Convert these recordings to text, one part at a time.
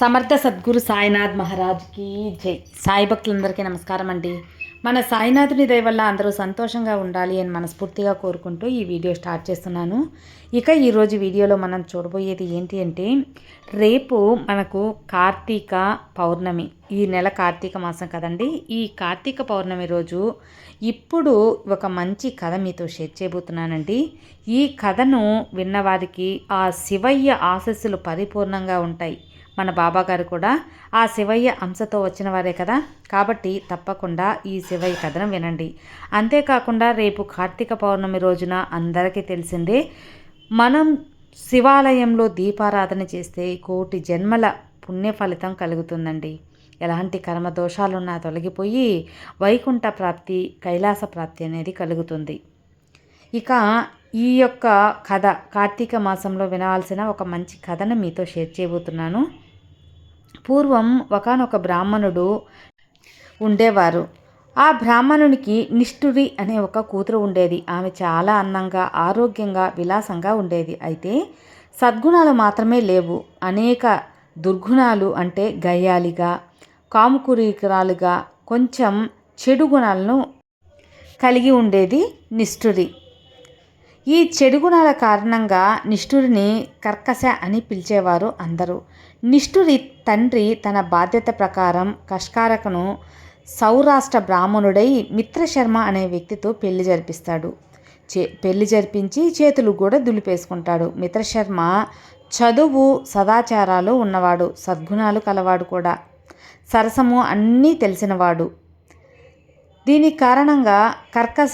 సమర్థ సద్గురు సాయినాథ్ మహారాజ్కి జై. సాయి భక్తులందరికీ నమస్కారం అండి. మన సాయినాథుని దయ వల్ల అందరూ సంతోషంగా ఉండాలి అని మనస్ఫూర్తిగా కోరుకుంటూ ఈ వీడియో స్టార్ట్ చేస్తున్నాను. ఇక ఈరోజు వీడియోలో మనం చూడబోయేది ఏంటి అంటే రేపు మనకు కార్తీక పౌర్ణమి. ఈ నెల కార్తీక మాసం కదండి. ఈ కార్తీక పౌర్ణమి రోజు ఇప్పుడు ఒక మంచి కథ మీతో షేర్ చేయబోతున్నానండి. ఈ కథను విన్నవారికి ఆ శివయ్య ఆశస్సులు పరిపూర్ణంగా ఉంటాయి. మన బాబాగారు కూడా ఆ శివయ్య అంశతో వచ్చిన వారే కదా. కాబట్టి తప్పకుండా ఈ శివయ్య కథనం వినండి. అంతేకాకుండా రేపు కార్తీక పౌర్ణమి రోజున అందరికీ తెలిసిందే మనం శివాలయంలో దీపారాధన చేస్తే కోటి జన్మల పుణ్య ఫలితం కలుగుతుందండి. ఎలాంటి కర్మ దోషాలున్నా తొలగిపోయి వైకుంఠ ప్రాప్తి కైలాస ప్రాప్తి అనేది కలుగుతుంది. ఇక ఈ యొక్క కథ కార్తీక మాసంలో వినాల్సిన ఒక మంచి కథను మీతో షేర్ చేయబోతున్నాను. పూర్వం ఒకనొక బ్రాహ్మణుడు ఉండేవారు. ఆ బ్రాహ్మణునికి నిష్ఠురి అనే ఒక కూతురు ఉండేది. ఆమె చాలా అందంగా ఆరోగ్యంగా విలాసంగా ఉండేది. అయితే సద్గుణాలు మాత్రమే లేవు. అనేక దుర్గుణాలు అంటే గయ్యాలిగా కాముకురీకరాలుగా కొంచెం చెడు గుణాలను కలిగి ఉండేది నిష్ఠురి ఈ చెడు గుణాల కారణంగా నిష్ఠురిని కర్కశ అని పిలిచేవారు అందరూ. నిష్ఠురి తండ్రి తన బాధ్యత ప్రకారం కష్కారకను సౌరాష్ట్ర బ్రాహ్మణుడై మిత్రశర్మ అనే వ్యక్తితో పెళ్ళి జరిపిస్తాడు. చే పెళ్ళి జరిపించి చేతులు కూడా దులిపేసుకుంటాడు. మిత్రశర్మ చదువు సదాచారాలు ఉన్నవాడు సద్గుణాలు కలవాడు కూడా. సరసము అన్నీ తెలిసినవాడు. దీని కారణంగా కర్కశ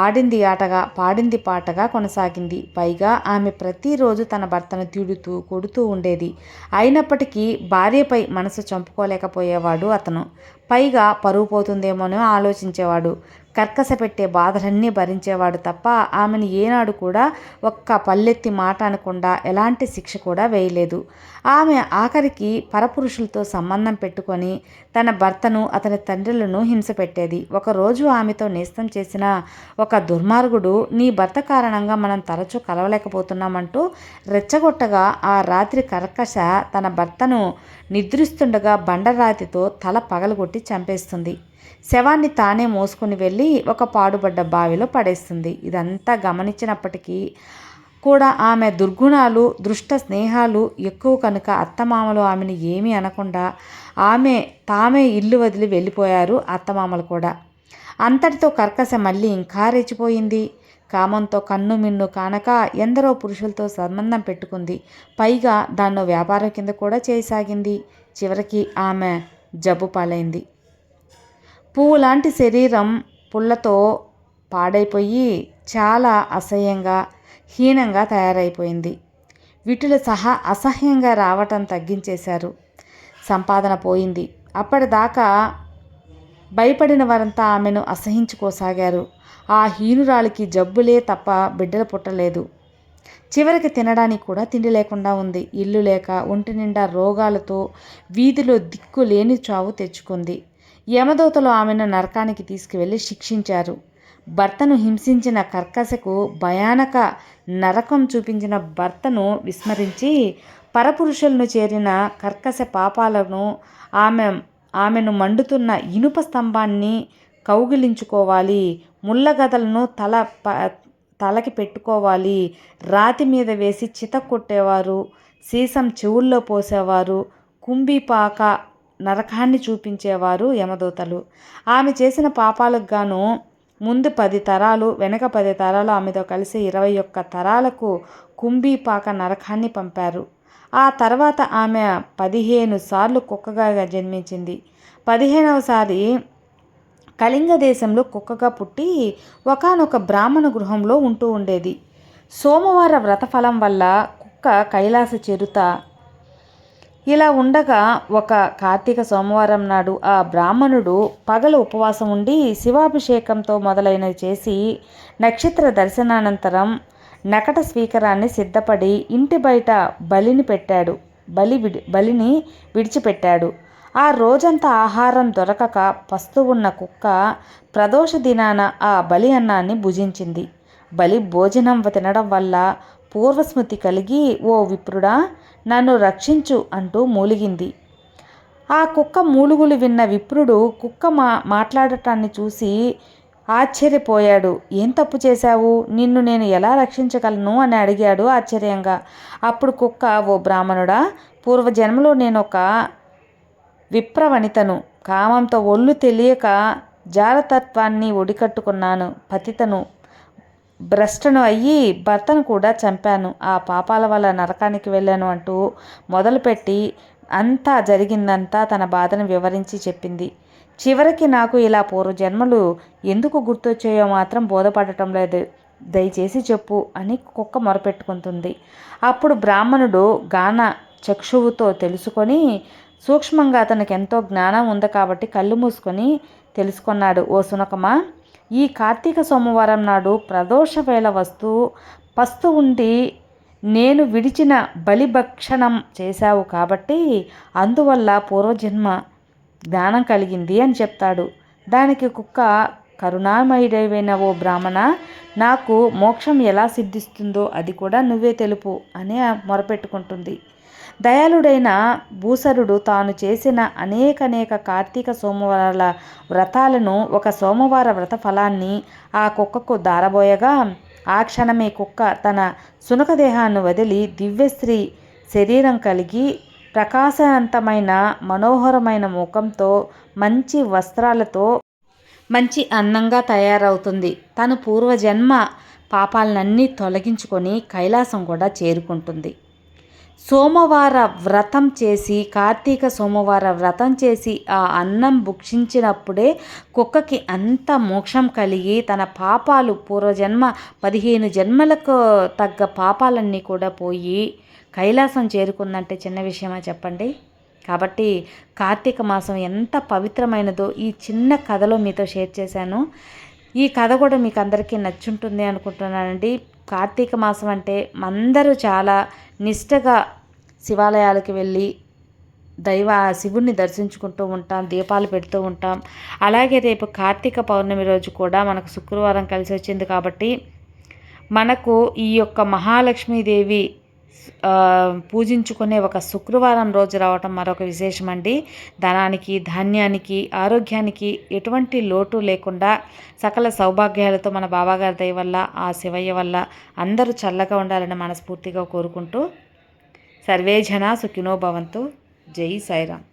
ఆడింది ఆటగా పాడింది పాటగా కొనసాగింది. పైగా ఆమె ప్రతిరోజు తన భర్తను తిడుతూ కొడుతూ ఉండేది. అయినప్పటికీ భార్యపై మనసు చంపుకోలేకపోయేవాడు అతను. పైగా పరువు పోతుందేమోనో ఆలోచించేవాడు. కర్కశ పెట్టే బాధలన్నీ భరించేవాడు తప్ప ఆమెను ఏనాడు కూడా ఒక్క పల్లెత్తి మాట అనకుండా ఎలాంటి శిక్ష కూడా వేయలేదు. ఆమె ఆఖరికి పరపురుషులతో సంబంధం పెట్టుకొని తన భర్తను అతని తండ్రులను హింస పెట్టేది. ఒకరోజు ఆమెతో నేస్తం చేసిన ఒక దుర్మార్గుడు నీ భర్త కారణంగా మనం తరచూ కలవలేకపోతున్నామంటూ రెచ్చగొట్టగా ఆ రాత్రి కర్కశ తన భర్తను నిద్రిస్తుండగా బండరాతితో తల పగలగొట్టి చంపేస్తుంది. శవాన్ని తానే మోసుకుని వెళ్ళి ఒక పాడుబడ్డ బావిలో పడేస్తుంది. ఇదంతా గమనించినప్పటికీ కూడా ఆమె దుర్గుణాలు దృష్ట స్నేహాలు ఎక్కువ కనుక అత్తమామలు ఆమెను ఏమీ అనకుండా ఆమె తామే ఇల్లు వదిలి వెళ్ళిపోయారు అత్తమామలు కూడా. అంతటితో కర్కశ మళ్ళీ ఇంకా రెచ్చిపోయింది. కామంతో కన్ను మిన్ను కానక ఎందరో పురుషులతో సంబంధం పెట్టుకుంది. పైగా దాన్నో వ్యాపారం కింద కూడా చేయసాగింది. చివరికి ఆమె జబ్బు పాలైంది. పువ్వు లాంటి శరీరం పుల్లతో పాడైపోయి చాలా అసహ్యంగా హీనంగా తయారైపోయింది. వీటిలో సహా అసహ్యంగా రావటం తగ్గించేశారు. సంపాదన పోయింది. అప్పటిదాకా భయపడిన వారంతా ఆమెను అసహించుకోసాగారు. ఆ హీనురాలికి జబ్బులే తప్ప బిడ్డలు పుట్టలేదు. చివరికి తినడానికి కూడా తిండి లేకుండా ఉంది. ఇల్లు లేక ఒంటి నిండా రోగాలతో వీధిలో దిక్కు లేని చావు తెచ్చుకుంది. యమదూతలు ఆమెను నరకానికి తీసుకువెళ్ళి శిక్షించారు. భర్తను హింసించిన కర్కశకు భయానక నరకం చూపించిన భర్తను విస్మరించి పరపురుషులను చేరిన కర్కశ పాపాలను ఆమె ఆమెను మండుతున్న ఇనుప స్తంభాన్ని కౌగిలించుకోవాలి. ముళ్ళగదలను తల ప తలకి పెట్టుకోవాలి. రాతి మీద వేసి చిత కొట్టేవారు. సీసం చెవుల్లో పోసేవారు. కుంభిపాక నరకాన్ని చూపించేవారు యమదూతలు. ఆమె చేసిన పాపాలకు గాను ముందు పది తరాలు వెనక పది తరాలు ఆమెతో కలిసి ఇరవై ఒక్క తరాలకు కుంభీపాక నరకాన్ని పంపారు. ఆ తర్వాత ఆమె పదిహేను సార్లు కుక్కగా జన్మించింది. పదిహేనవసారి కళింగ దేశంలో కుక్కగా పుట్టి ఒకనొక బ్రాహ్మణ గృహంలో ఉంటూ ఉండేది. సోమవార వ్రతఫలం వల్ల కుక్క కైలాస చెరుత ఇలా ఉండగా ఒక కార్తీక సోమవారం నాడు ఆ బ్రాహ్మణుడు పగలు ఉపవాసం ఉండి శివాభిషేకంతో మొదలైనవి చేసి నక్షత్ర దర్శనానంతరం నకట స్వీకరాన్ని సిద్ధపడి ఇంటి బయట బలిని పెట్టాడు. బలి విడి బలిని విడిచిపెట్టాడు. ఆ రోజంతా ఆహారం దొరకక పస్తు ఉన్న కుక్క ప్రదోష దినాన ఆ బలి అన్నాన్ని భుజించింది. బలి భోజనం తినడం వల్ల పూర్వస్మృతి కలిగి ఓ విప్రుడా నన్ను రక్షించు అంటూ మూలిగింది. ఆ కుక్క మూలుగులు విన్న విప్రుడు కుక్క మా మాట్లాడటాన్ని చూసి ఆశ్చర్యపోయాడు. ఏం తప్పు చేశావు? నిన్ను నేను ఎలా రక్షించగలను? అని అడిగాడు ఆశ్చర్యంగా. అప్పుడు కుక్క ఓ బ్రాహ్మణుడా పూర్వజన్మలో నేను ఒక విప్రవనితను. కామంతో ఒళ్ళు తెలియక జారతత్వాన్ని ఒడికట్టుకున్నాను. పతితను. భ్రష్టను అయ్యి భర్తను కూడా చంపాను. ఆ పాపాల వల్ల నరకానికి వెళ్ళాను అంటూ మొదలుపెట్టి అంతా జరిగిందంతా తన బాధను వివరించి చెప్పింది. చివరికి నాకు ఇలా పూర్వజన్మలు ఎందుకు గుర్తొచ్చాయో మాత్రం బోధపడటం లేదు. దయచేసి చెప్పు అని కుక్క మొరపెట్టుకుంటుంది. అప్పుడు బ్రాహ్మణుడు గాన చక్షువుతో తెలుసుకొని సూక్ష్మంగా అతనికి ఎంతో జ్ఞానం ఉంది కాబట్టి కళ్ళు మూసుకొని తెలుసుకున్నాడు. ఓ సునకమా ఈ కార్తీక సోమవారం నాడు ప్రదోష వేళ వస్తూ పస్తు ఉండి నేను విడిచిన బలిభక్షణం చేశావు కాబట్టి అందువల్ల పూర్వజన్మ జ్ఞానం కలిగింది అని చెప్తాడు. దానికి కుక్క కరుణామయుడైన ఓ బ్రాహ్మణ నాకు మోక్షం ఎలా సిద్ధిస్తుందో అది కూడా నువ్వే తెలుపు అని మొరపెట్టుకుంటుంది. దయాళుడైన భూసరుడు తాను చేసిన అనేకనేక కార్తీక సోమవారాల వ్రతాలను ఒక సోమవార వ్రత ఫలాన్ని ఆ కుక్కకు దారబోయగా ఆ క్షణమే కుక్క తన సునక దేహాన్ని వదిలి దివ్యశ్రీ శరీరం కలిగి ప్రకాశవంతమైన మనోహరమైన ముఖంతో మంచి వస్త్రాలతో మంచి అందంగా తయారవుతుంది. తను పూర్వజన్మ పాపాలన్నీ తొలగించుకొని కైలాసం కూడా చేరుకుంటుంది. సోమవార వ్రతం చేసి కార్తీక సోమవార వ్రతం చేసి ఆ అన్నం భుక్షించినప్పుడే కుక్కకి అంత మోక్షం కలిగి తన పాపాలు పూర్వజన్మ పదిహేను జన్మలకు తగ్గ పాపాలన్నీ కూడా పోయి కైలాసం చేరుకుందంటే చిన్న విషయమా చెప్పండి? కాబట్టి కార్తీక మాసం ఎంత పవిత్రమైనదో ఈ చిన్న కథలో మీతో షేర్ చేశాను. ఈ కథ కూడా మీకు అందరికీ నచ్చుంటుంది అనుకుంటున్నానండి. కార్తీక మాసం అంటే అందరూ చాలా నిష్టగా శివాలయాలకు వెళ్ళి దైవ శివుణ్ణి దర్శించుకుంటూ ఉంటాం దీపాలు పెడుతూ ఉంటాం. అలాగే రేపు కార్తీక పౌర్ణమి రోజు కూడా మనకు శుక్రవారం కలిసి వచ్చింది కాబట్టి మనకు ఈ యొక్క మహాలక్ష్మీదేవి పూజించుకునే ఒక శుక్రవారం రోజు రావటం మరొక విశేషం అండి ధనానికి ధాన్యానికి ఆరోగ్యానికి ఎటువంటి లోటు లేకుండా సకల సౌభాగ్యాలతో మన బాబాగారి దయ వల్ల ఆ శివయ్య వల్ల అందరూ చల్లగా ఉండాలని మనస్ఫూర్తిగా కోరుకుంటూ సర్వే జన సుఖినో భవంతు. జై సాయిరామ్.